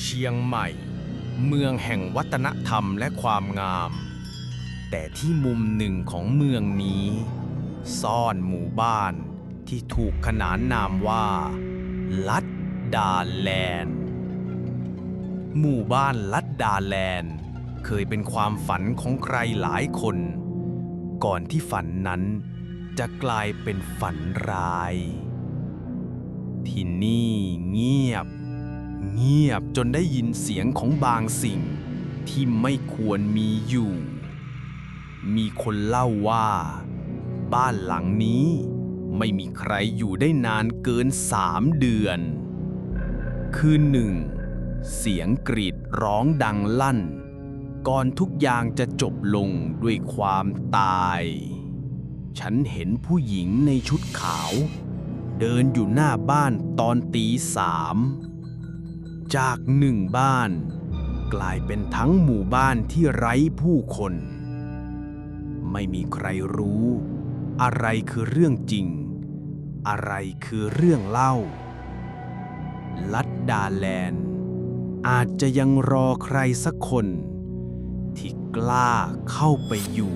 เชียงใหม่ เมืองแห่งวัฒนธรรมและความงาม แต่ที่มุมหนึ่งของเมืองนี้ ซ่อนหมู่บ้านที่ถูกขนานนามว่า ลัดดาแลนด์หมู่บ้านลัดดาแลนด์เคยเป็นความฝันของใครหลายคน ก่อนที่ฝันนั้นจะกลายเป็นฝันร้าย ที่นี่เงียบ เงียบจนได้ยินเสียงของบางสิ่ง ที่ไม่ควรมีอยู่ มีคนเล่าว่า บ้านหลังนี้ไม่มีใครอยู่ได้นานเกินสามเดือน คืนหนึ่ง เสียงกรีดร้องดังลั่น ก่อนทุกอย่างจะจบลงด้วยความตาย ฉันเห็นผู้หญิงในชุดขาว เดินอยู่หน้าบ้านตอนตีสาม จากหนึ่งบ้าน กลายเป็นทั้งหมู่บ้านที่ไร้ผู้คน ไม่มีใครรู้ อะไรคือเรื่องจริง อะไรคือเรื่องเล่า ลัดดาแลนด์ อาจจะยังรอใครสักคน ที่กล้าเข้าไปอยู่